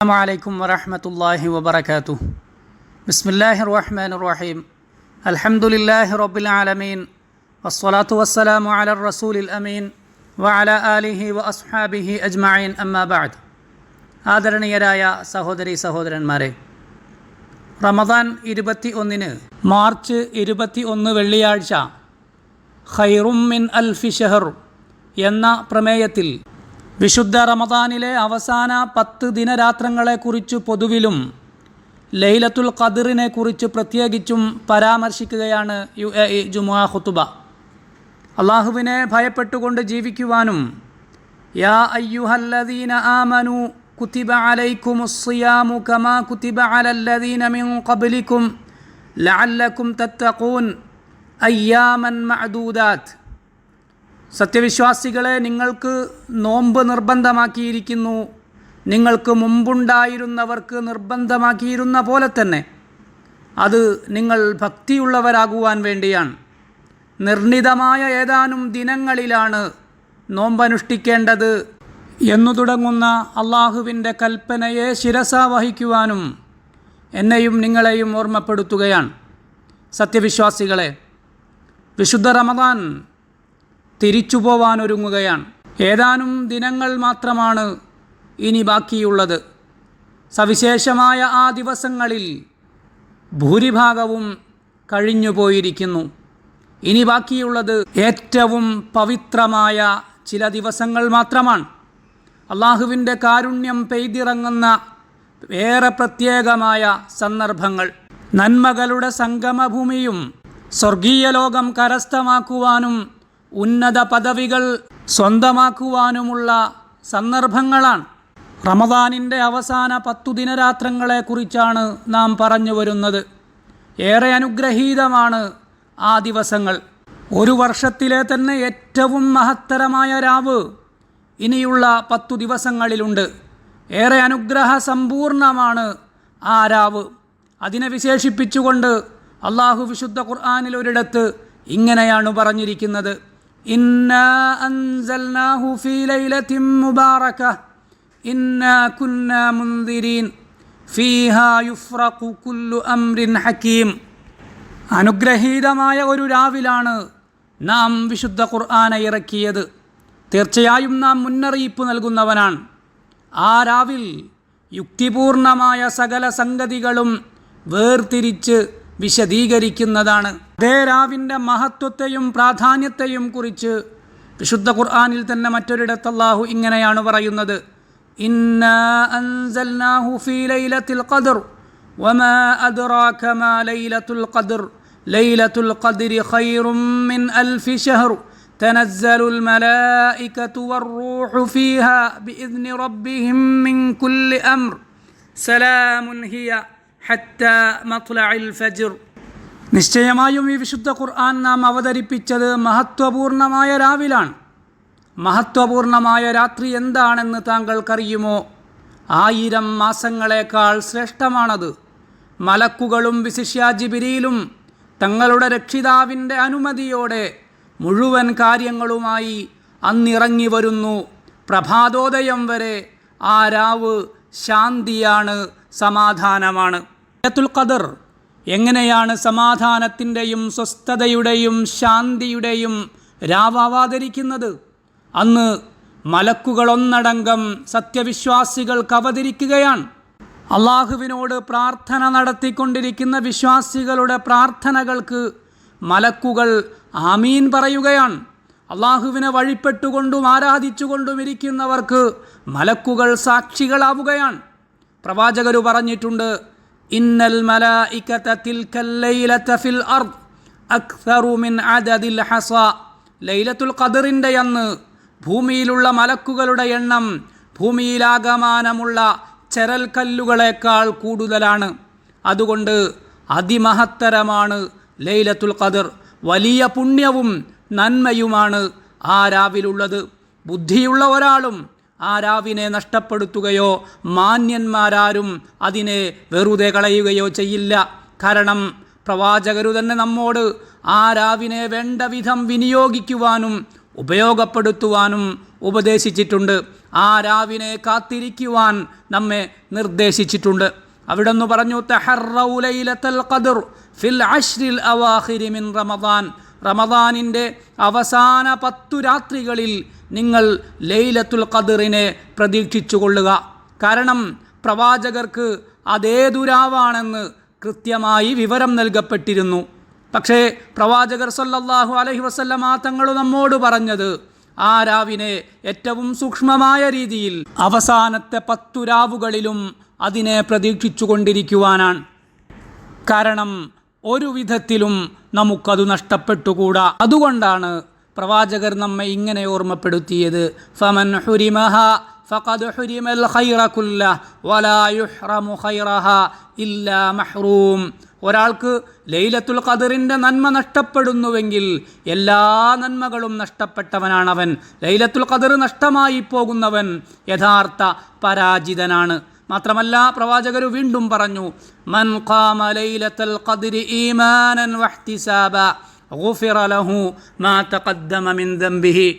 അസ്സാമലൈക്കും വറഹമത്തല്ലാഹി വബർക്കാത്തു ബിസ്മില്ലാഹി റഹ്മാൻ റഹീം അൽഹംദുലില്ലാഹി റബ്ബിൽ ആലമീൻ. വസ്സലാത്തു വസ്സലാമു അല റസൂലിൽ അമീൻ. വഅല ആലിഹി വ അസ്ഹാബിഹി അജ്മഈൻ. അമ്മാബാദ് ആദരണീയരായ സഹോദരി സഹോദരന്മാരെ റമദാൻ ഇരുപത്തി ഒന്നിന് മാർച്ച് ഇരുപത്തി ഒന്ന് വെള്ളിയാഴ്ച ഖൈറും മിൻ അൽഫി ഷെഹർ എന്ന പ്രമേയത്തിൽ വിശുദ്ധ റമദാനിലെ അവസാന പത്ത് ദിനരാത്രങ്ങളെക്കുറിച്ച് പൊതുവിലും ലൈലത്തുൽ ഖദറിനെ കുറിച്ച് പ്രത്യേകിച്ചും പരാമർശിക്കുകയാണ് യു എ ഇ ജുമുഅ ഖുത്തുബ അള്ളാഹുവിനെ ഭയപ്പെട്ടുകൊണ്ട് ജീവിക്കുവാനും യാ അയ്യുഹല്ലദീന ആമനു കുത്തിബ അലൈക്കുമുസ്സിയാമു കമാ കുത്തിബ അലല്ലദീന മിൻ ഖബ്ലിക്കും ലഅല്ലക്കും തത്തഖൂൻ അയ്യാമൻ മഅദൂദാത്ത്. സത്യവിശ്വാസികളെ നിങ്ങൾക്ക് നോമ്പ് നിർബന്ധമാക്കിയിരിക്കുന്നു. നിങ്ങൾക്ക് മുമ്പുണ്ടായിരുന്നവർക്ക് നിർബന്ധമാക്കിയിരുന്ന പോലെ തന്നെ അത് നിങ്ങൾ ഭക്തിയുള്ളവരാകുവാൻ വേണ്ടിയാണ്. നിർണിതമായ ഏതാനും ദിനങ്ങളിലാണ് നോമ്പനുഷ്ഠിക്കേണ്ടത് എന്നു തുടങ്ങുന്ന അള്ളാഹുവിന്റെ കൽപ്പനയെ ശിരസ വഹിക്കുവാനും എന്നെയും നിങ്ങളെയും ഓർമ്മപ്പെടുത്തുകയാണ്. സത്യവിശ്വാസികളെ വിശുദ്ധ റമദാൻ തിരിച്ചു പോവാനൊരുങ്ങുകയാണ് ഏതാനും ദിനങ്ങൾ മാത്രമാണ് ഇനി ബാക്കിയുള്ളത്. സവിശേഷമായ ആ ദിവസങ്ങളിൽ ഭൂരിഭാഗവും കഴിഞ്ഞു പോയിരിക്കുന്നു ഇനി ബാക്കിയുള്ളത് ഏറ്റവും പവിത്രമായ ചില ദിവസങ്ങൾ മാത്രമാണ്. അള്ളാഹുവിന്റെ കാരുണ്യം പെയ്തിറങ്ങുന്ന ഏറെ പ്രത്യേകമായ സന്ദർഭങ്ങൾ. നന്മകളുടെ സംഗമഭൂമിയും സ്വർഗീയ ലോകം കരസ്ഥമാക്കുവാനും ഉന്നത പദവികൾ സ്വന്തമാക്കുവാനുമുള്ള സന്ദർഭങ്ങളാണ്. റമദാനിന്റെ അവസാന പത്തു ദിനരാത്രങ്ങളെക്കുറിച്ചാണ് നാം പറഞ്ഞു വരുന്നത്. ഏറെ അനുഗ്രഹീതമാണ് ആ ദിവസങ്ങൾ. ഒരു വർഷത്തിലെ തന്നെ ഏറ്റവും മഹത്തരമായ രാവ് ഇനിയുള്ള പത്തു ദിവസങ്ങളിലുണ്ട്. ഏറെ അനുഗ്രഹ സമ്പൂർണമാണ് ആ രാവ്. അതിനെ വിശേഷിപ്പിച്ചുകൊണ്ട് അള്ളാഹു വിശുദ്ധ ഖുർആാനിൽ ഒരിടത്ത് ഇങ്ങനെയാണ് പറഞ്ഞിരിക്കുന്നത്. ഹക്കീം. അനുഗ്രഹീതമായ ഒരു രാവിലാണ് നാം വിശുദ്ധ ഖുർആന ഇറക്കിയത്. തീർച്ചയായും നാം മുന്നറിയിപ്പ് നൽകുന്നവനാണ്. ആ രാവിൽ യുക്തിപൂർണമായ സകല സംഗതികളും വേർതിരിച്ച് വിശദീകരിക്കുന്നതാണ് അതേ രാവിൻ്റെ മഹത്വത്തെയും പ്രാധാന്യത്തെയും കുറിച്ച് വിശുദ്ധ ഖുർആാനിൽ തന്നെ മറ്റൊരിടത്ത് അല്ലാഹു ഇങ്ങനെയാണ് പറയുന്നത് ഇന്നാ അൻസൽനാഹു ഫീ ലൈലത്തിൽ ഖദർ വമാ അദ്റാക മാ ലൈലത്തുൽ ഖദർ ലൈലത്തുൽ ഖദ്രി ഖൈറും മിൻ അൽഫി ഷഹർ تنزل الملائكة والروح فيها بإذن ربهم من كل أمر سلام هي നിശ്ചയമായും ഈ വിശുദ്ധ ഖുർആൻ നാം അവതരിപ്പിച്ചത് മഹത്വപൂർണമായ രാവിലാണ്. മഹത്വപൂർണമായ രാത്രി എന്താണെന്ന് താങ്കൾക്കറിയുമോ? ആയിരം മാസങ്ങളെക്കാൾ ശ്രേഷ്ഠമാണത്. മലക്കുകളും വിശിഷ്യാജിബിരിയിലും തങ്ങളുടെ രക്ഷിതാവിന്റെ അനുമതിയോടെ മുഴുവൻ കാര്യങ്ങളുമായി അന്നിറങ്ങി വരുന്നു. പ്രഭാതോദയം വരെ ആ രാവ് ശാന്തിയാണ് സമാധാനമാണ്. ലൈലത്തുൽ ഖദർ. എങ്ങനെയാണ് സമാധാനത്തിന്റെയും സ്വസ്ഥതയുടെയും ശാന്തിയുടെയും രാവ് അവതരിക്കുന്നത് അന്ന് മലക്കുകളൊന്നടങ്കം സത്യവിശ്വാസികൾ കവതിരിക്കുകയാണ് അള്ളാഹുവിനോട് പ്രാർത്ഥന നടത്തിക്കൊണ്ടിരിക്കുന്ന വിശ്വാസികളുടെ പ്രാർത്ഥനകൾക്ക് മലക്കുകൾ ആമീൻ പറയുകയാണ്. അള്ളാഹുവിനെ വഴിപ്പെട്ടുകൊണ്ടും ആരാധിച്ചുകൊണ്ടും ഇരിക്കുന്നവർക്ക് മലക്കുകൾ സാക്ഷികളാവുകയാണ്. പ്രവാചകർ പറഞ്ഞിട്ടുണ്ട് ഇന്നൽ في അർദ് اكثر من عدد الحصى ലൈലത്തുൽ القدر അന്ന് ഭൂമിയിലുള്ള മലക്കുകളുടെ എണ്ണം ഭൂമിയിലാകമാനമുള്ള ചെരൽ കല്ലുകളേക്കാൾ കൂടുതലാണ്. അതുകൊണ്ട് അതിമഹത്തരമാണ് ലൈലത്തുൽ ഖദർ. വലിയ പുണ്യവും നന്മയുമാണ് ആ രാവിലുള്ളത്. ബുദ്ധിയുള്ള ഒരാളും ആ രാവിനെ നഷ്ടപ്പെടുത്തുകയോ മാന്യന്മാരാരും അതിനെ വെറുതെ കളയുകയോ ചെയ്യില്ല. കാരണം പ്രവാചകരു തന്നെ നമ്മോട് ആ രാവിനെ വേണ്ട വിധം വിനിയോഗിക്കുവാനും ഉപയോഗപ്പെടുത്തുവാനും ഉപദേശിച്ചിട്ടുണ്ട്. ആ രാവിനെ കാത്തിരിക്കുവാൻ നമ്മെ നിർദ്ദേശിച്ചിട്ടുണ്ട്. അവിടെ നിന്ന് പറഞ്ഞു തഹറൗ ലൈലത്തൽ ഖദർ ഫിൽ അഷ്രിൽ അവാഖിരി മിൻ റമദാൻ. റമദാനിന്റെ അവസാന പത്തു രാത്രികളിൽ നിങ്ങൾ ലൈലത്തുൽ ഖദറിനെ പ്രതീക്ഷിച്ചു കൊള്ളുക കാരണം പ്രവാചകർക്ക് അതേ ദുരാവാണെന്ന് കൃത്യമായി വിവരം നൽകപ്പെട്ടിരുന്നു. പക്ഷേ പ്രവാചകർ സല്ലല്ലാഹു അലൈഹി വസല്ലമ തങ്ങൾ നമ്മോട് പറഞ്ഞത് ആ രാവിനെ ഏറ്റവും സൂക്ഷ്മമായ രീതിയിൽ അവസാനത്തെ പത്തു രാവുകളിലും അതിനെ പ്രതീക്ഷിച്ചു കൊണ്ടിരിക്കുവാനാണ് കാരണം ഒരു വിധത്തിലും നമുക്കത് നഷ്ടപ്പെട്ടുകൂടാ. അതുകൊണ്ടാണ് പ്രവാചകർ നമ്മെ ഇങ്ങനെ ഓർമ്മപ്പെടുത്തിയത്. ഫമൻ ഹുരിമഹ ഫഖദ് ഹുരിമൽ ഖൈറ കുല്ല വലാ യുഹ്റമു ഖൈറഹ ഇല്ലാ മഹ്റൂം. ഒരാൾക്ക് ലൈലത്തുൽ ഖദറിന്റെ നന്മ നഷ്ടപ്പെടുന്നുവെങ്കിൽ എല്ലാ നന്മകളും നഷ്ടപ്പെട്ടവനാണവൻ. ലൈലത്തുൽ ഖദർ നഷ്ടമായി പോകുന്നവൻ യഥാർത്ഥ പരാജിതനാണ്. മാത്രമല്ല പ്രവാചകർ വീണ്ടും പറഞ്ഞു മൻ ഈമാനൻ വഹ്തിസാബ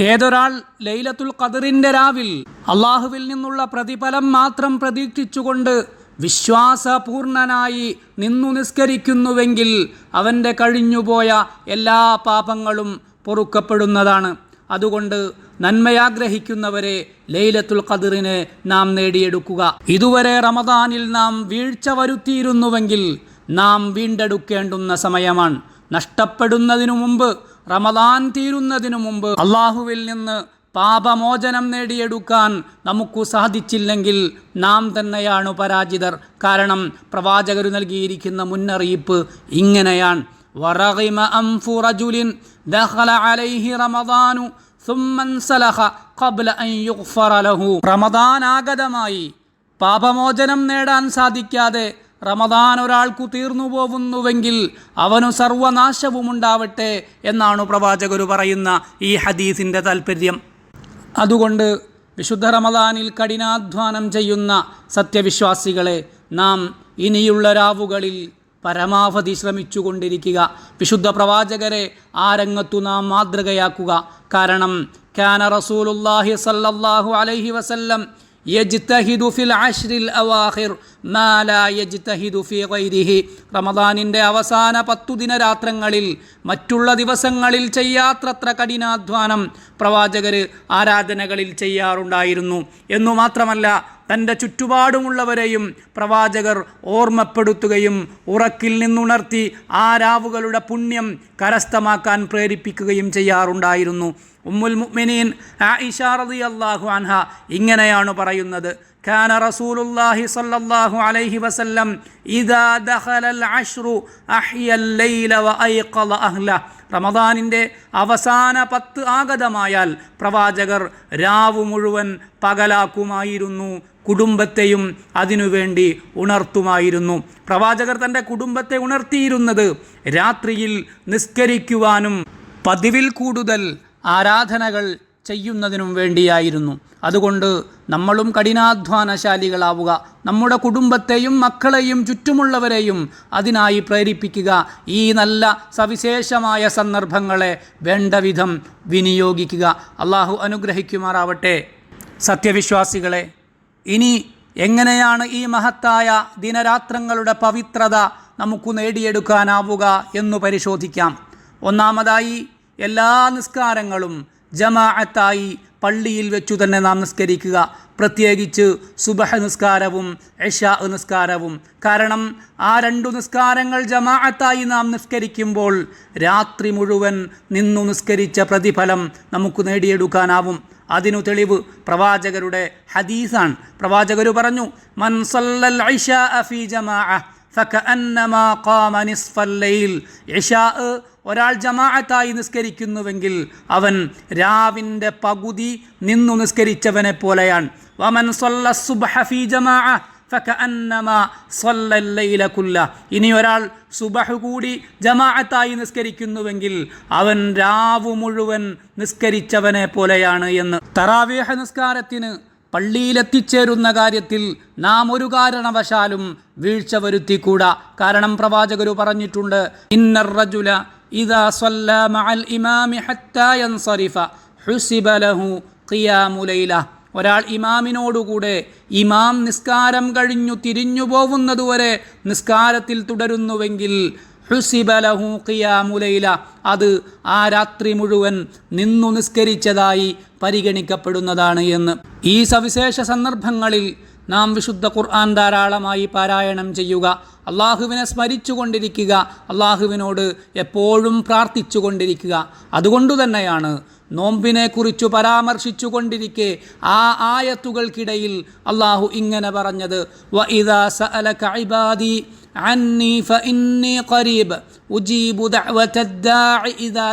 ഏതൊരാൾ ലൈലത്തുൽ ഖദറിന്റെ രാവിൽ അള്ളാഹുവിൽ നിന്നുള്ള പ്രതിഫലം മാത്രം പ്രതീക്ഷിച്ചുകൊണ്ട് വിശ്വാസപൂർണനായി നിന്നു നിസ്കരിക്കുന്നുവെങ്കിൽ അവന്റെ കഴിഞ്ഞുപോയ എല്ലാ പാപങ്ങളും പൊറുക്കപ്പെടുന്നതാണ്. അതുകൊണ്ട് നന്മയാഗ്രഹിക്കുന്നവരെ ലൈലത്തുൽ ഖദറിന് നാം നേടിയെടുക്കുക. ഇതുവരെ റമദാനിൽ നാം വീഴ്ച വരുത്തിയിരുന്നുവെങ്കിൽ നാം വീണ്ടെടുക്കേണ്ടുന്ന സമയമാണ്. നഷ്ടപ്പെടുന്നതിനു മുമ്പ് റമദാൻ തീരുന്നതിനു മുമ്പ് അള്ളാഹുവിൽ നിന്ന് പാപമോചനം നേടിയെടുക്കാൻ നമുക്ക് സാധിച്ചില്ലെങ്കിൽ നാം തന്നെയാണ് പരാജിതർ. കാരണം പ്രവാചകർ നൽകിയിരിക്കുന്ന മുന്നറിയിപ്പ് ഇങ്ങനെയാണ്. വറഹിമ അംഫു റജുലിൻ ദഖല അലൈഹി റമദാനു റമദാനാഗതമായി പാപമോചനം നേടാൻ സാധിക്കാതെ റമദാൻ ഒരാൾക്കു തീർന്നു പോകുന്നുവെങ്കിൽ അവനു സർവനാശവുമുണ്ടാവട്ടെ എന്നാണ് പ്രവാചകർ പറയുന്ന ഈ ഹദീസിന്റെ താൽപ്പര്യം അതുകൊണ്ട് വിശുദ്ധ റമദാനിൽ കഠിനാധ്വാനം ചെയ്യുന്ന സത്യവിശ്വാസികളെ നാം ഇനിയുള്ള രാവുകളിൽ പരമാവധി ശ്രമിച്ചുകൊണ്ടിരിക്കുക. വിശുദ്ധ പ്രവാചകരെ ആ രംഗത്തു നാം മാതൃകയാക്കുക. കാരണം കാന റസൂലുല്ലാഹി സല്ലല്ലാഹു അലൈഹി വസല്ലം യജ്തഹിദു ഫിൽ അഷ്രിൽ അവാഹിർ മാ ലാ യജ്തഹിദു ഫീ ഗൈരിഹി. റമദാനിന്റെ അവസാന പത്തു ദിനരാത്രങ്ങളിൽ മറ്റുള്ള ദിവസങ്ങളിൽ ചെയ്യാത്രത്ര കഠിനാധ്വാനം പ്രവാചകർ ആരാധനകളിൽ ചെയ്യാറുണ്ടായിരുന്നു. എന്നു മാത്രമല്ല തന്റെ ചുറ്റുപാടുമുള്ളവരെയും പ്രവാചകർ ഓർമ്മപ്പെടുത്തുകയും ഉറക്കിൽ നിന്നുണർത്തി ആ രാവുകളുടെ പുണ്യം കരസ്ഥമാക്കാൻ പ്രേരിപ്പിക്കുകയും ചെയ്യാറുണ്ടായിരുന്നു. ഉമ്മുൽ മുഅ്മിനീൻ ആയിഷ റളിയല്ലാഹു അൻഹ ഇങ്ങനെയാണ് പറയുന്നത്. كان رسول الله صلى الله عليه وسلم إذا دخل العشر أحيا الليل وأيقظ أهله റമദാനിൻ്റെ അവസാന പത്ത് ആഗതമായാൽ പ്രവാചകർ രാവ് മുഴുവൻ പകലാക്കുമായിരുന്നു കുടുംബത്തെയും അതിനുവേണ്ടി ഉണർത്തുമായിരുന്നു പ്രവാചകർ തൻ്റെ കുടുംബത്തെ ഉണർത്തിയിരുന്നത് രാത്രിയിൽ നിസ്കരിക്കുവാനും പതിവിൽ കൂടുതൽ ആരാധനകൾ ചെയ്യുന്നതിനും വേണ്ടിയായിരുന്നു അതുകൊണ്ട് നമ്മളും കഠിനാധ്വാനശാലികളാവുക. നമ്മുടെ കുടുംബത്തെയും മക്കളെയും ചുറ്റുമുള്ളവരെയും അതിനായി പ്രേരിപ്പിക്കുക. ഈ നല്ല സവിശേഷമായ സന്ദർഭങ്ങളെ വേണ്ട വിധം വിനിയോഗിക്കുക. അള്ളാഹു അനുഗ്രഹിക്കുമാറാവട്ടെ. സത്യവിശ്വാസികളെ ഇനി എങ്ങനെയാണ് ഈ മഹത്തായ ദിനരാത്രങ്ങളുടെ പവിത്രത നമുക്ക് നേടിയെടുക്കാനാവുക എന്ന് പരിശോധിക്കാം. ഒന്നാമതായി എല്ലാ നിസ്കാരങ്ങളും ജമാഅത്തായി പള്ളിയിൽ വെച്ചു തന്നെ നാം നിസ്കരിക്കുക. പ്രത്യേകിച്ച് സുബഹ നിസ്കാരവും ഇഷ നിസ്കാരവും. കാരണം ആ രണ്ടു നിസ്കാരങ്ങൾ ജമാഅത്തായി നാം നിസ്കരിക്കുമ്പോൾ രാത്രി മുഴുവൻ നിന്നു നിസ്കരിച്ച പ്രതിഫലം നമുക്ക് നേടിയെടുക്കാനാവും. അതിനു തെളിവ് പ്രവാചകരുടെ ഹദീസാണ്. പ്രവാചകർ പറഞ്ഞു മൻസല്ലൽ സല്ലൽ ഇശാ ഫീ ജമാഅ ഒരാൾ ജമാഅത്തായി നിസ്കരിക്കുന്നുവെങ്കിൽ അവൻ രാവിന്റെ പകുതി നിന്നു നിസ്കരിച്ചവനെ പോലെയാണ്. വമൻ ഇനി ഒരാൾ സുബഹ് കൂടി ജമാഅത്തായി നിസ്കരിക്കുന്നുവെങ്കിൽ അവൻ രാവു മുഴുവൻ നിസ്കരിച്ചവനെ പോലെയാണ് എന്ന്. തറാവേഹ നിസ്കാരത്തിന് പള്ളിയിലെത്തിച്ചേരുന്ന കാര്യത്തിൽ നാം ഒരു കാരണവശാലും വീഴ്ച വരുത്തിക്കൂടാ. കാരണം പ്രവാചകരു പറഞ്ഞിട്ടുണ്ട് ഇന്നർ റജുല ഇദാ സല്ല മഅൽ ഇമാമി ഒരാൾ ഇമാമിനോടുകൂടെ ഇമാം നിസ്കാരം കഴിഞ്ഞു തിരിഞ്ഞു പോകുന്നതുവരെ നിസ്കാരത്തിൽ തുടരുന്നുവെങ്കിൽ ഹുസിബലഹു ഖിയാമുലൈല അത് ആ രാത്രി മുഴുവൻ നിന്നു നിസ്കരിച്ചതായി പരിഗണിക്കപ്പെടുന്നതാണ് എന്ന്. ഈ സവിശേഷ സന്ദർഭങ്ങളിൽ നാം വിശുദ്ധ ഖുർആൻ ധാരാളമായി പാരായണം ചെയ്യുക. അള്ളാഹുവിനെ സ്മരിച്ചുകൊണ്ടിരിക്കുക. അള്ളാഹുവിനോട് എപ്പോഴും പ്രാർത്ഥിച്ചു കൊണ്ടിരിക്കുക അതുകൊണ്ടു തന്നെയാണ് നോമ്പിനെ കുറിച്ചു പരാമർശിച്ചു കൊണ്ടിരിക്കെ ആ ആയത്തുകൾക്കിടയിൽ അള്ളാഹു ഇങ്ങനെ പറഞ്ഞത്. സഅലക ഇബാദി അന്നി ഫഇന്നി ഉജീബു ദഅവതദ്ദാഇ ഇദാ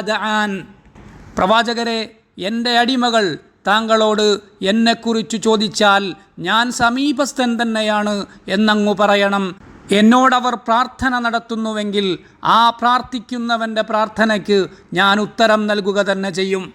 പ്രവാചകരെ എന്റെ അടിമകൾ താങ്കളോട് എന്നെക്കുറിച്ച് ചോദിച്ചാൽ ഞാൻ സമീപസ്ഥൻ തന്നെയാണ് എന്നങ്ങു പറയണം. എന്നോടവർ പ്രാർത്ഥന നടത്തുന്നുവെങ്കിൽ ആ പ്രാർത്ഥിക്കുന്നവന്റെ പ്രാർത്ഥനയ്ക്ക് ഞാൻ ഉത്തരം നൽകുക തന്നെ ചെയ്യും.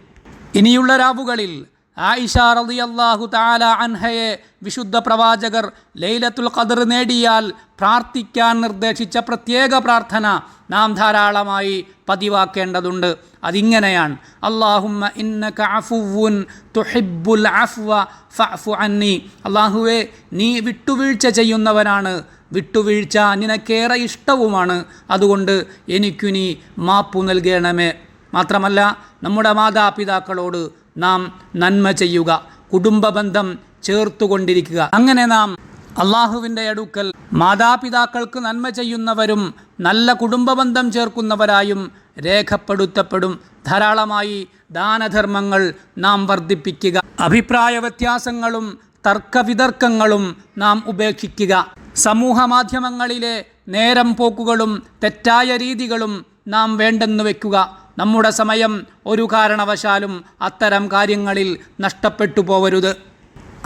ഇനിയുള്ള രാവുകളിൽ ആയിഷ റളിയല്ലാഹു തആല അൻഹയെ വിശുദ്ധ പ്രവാചകർ ലൈലത്തുൽ ഖദർ നേടിയാൽ പ്രാർത്ഥിക്കാൻ നിർദ്ദേശിച്ച പ്രത്യേക പ്രാർത്ഥന നാം ധാരാളമായി പതിവാക്കേണ്ടതുണ്ട്. അതിങ്ങനെയാണ്. അള്ളാഹുമ്മ ഇന്നക അഫുവുൻ തുഹിബ്ബുൽ അഫ്വ ഫഅഫു അന്നി. അള്ളാഹുവേ നീ വിട്ടുവീഴ്ച ചെയ്യുന്നവനാണ്. വിട്ടുവീഴ്ച നിനക്കേറെ ഇഷ്ടവുമാണ്. അതുകൊണ്ട് എനിക്കു നീ മാപ്പു നൽകണമേ. മാത്രമല്ല നമ്മുടെ മാതാപിതാക്കളോട് നാം നന്മ ചെയ്യുക കുടുംബബന്ധം ചേർത്തുകൊണ്ടിരിക്കുക. അങ്ങനെ നാം അള്ളാഹുവിന്റെ അടുക്കൽ മാതാപിതാക്കൾക്ക് നന്മ ചെയ്യുന്നവരും നല്ല കുടുംബബന്ധം ചേർക്കുന്നവരായും രേഖപ്പെടുത്തപ്പെടും. ധാരാളമായി ദാനധർമ്മങ്ങൾ നാം വർദ്ധിപ്പിക്കുക. അഭിപ്രായ വ്യത്യാസങ്ങളും തർക്കവിതർക്കങ്ങളും നാം ഉപേക്ഷിക്കുക. സമൂഹ മാധ്യമങ്ങളിലെ നേരം പോക്കുകളും തെറ്റായ രീതികളും നാം വേണ്ടെന്ന് വെക്കുക. നമ്മുടെ സമയം ഒരു കാരണവശാലും അത്തരം കാര്യങ്ങളിൽ നഷ്ടപ്പെട്ടു പോവരുത്.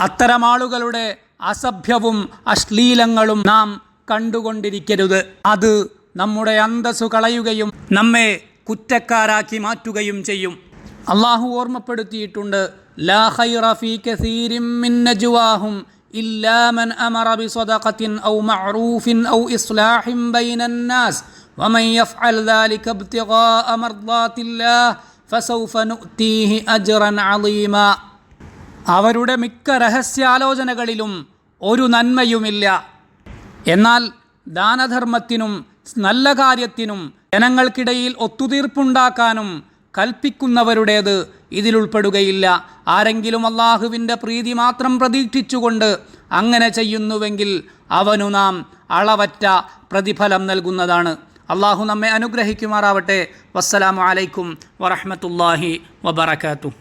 അത്തരം ആളുകളുടെ അസഭ്യവും അശ്ലീലങ്ങളും നാം കണ്ടുകൊണ്ടിരിക്കരുത്. അത് നമ്മുടെ അന്തസ്സു കളയുകയും നമ്മെ കുറ്റക്കാരാക്കി മാറ്റുകയും ചെയ്യും. അള്ളാഹു ഓർമ്മപ്പെടുത്തിയിട്ടുണ്ട് ലാ ഹൈറ ഫീ കസീരിം മിൻ നജ്വാഹും ഇല്ലാ മൻ അമറ ഔ മഅറൂഫിൻ ഔ ഇസ്ലാഹിൻ ബൈനന്നാസ് നാസ് ومن يفعل ذلك ابتغاء مرضات الله فسوف نؤتيه أجرا عظيما അവരുടെ മിക്ക രഹസ്യാലോചനകളിലും ഒരു നന്മയുമില്ല എന്നാൽ ദാനധർമ്മത്തിനും നല്ല കാര്യത്തിനും ജനങ്ങൾക്കിടയിൽ ഒത്തുതീർപ്പുണ്ടാക്കാനും കൽപ്പിക്കുന്നവരുടേത് ഇതിലുൾപ്പെടുകയില്ല ആരെങ്കിലും അള്ളാഹുവിൻ്റെ പ്രീതി മാത്രം പ്രതീക്ഷിച്ചുകൊണ്ട് അങ്ങനെ ചെയ്യുന്നുവെങ്കിൽ അവനു നാം അളവറ്റ പ്രതിഫലം നൽകുന്നതാണ് അള്ളാഹു നമ്മെ അനുഗ്രഹിക്കുമാറാവട്ടെ. വസ്സലാമു അലൈക്കും വറഹമത്തല്ലാഹി വബർക്കാത്തു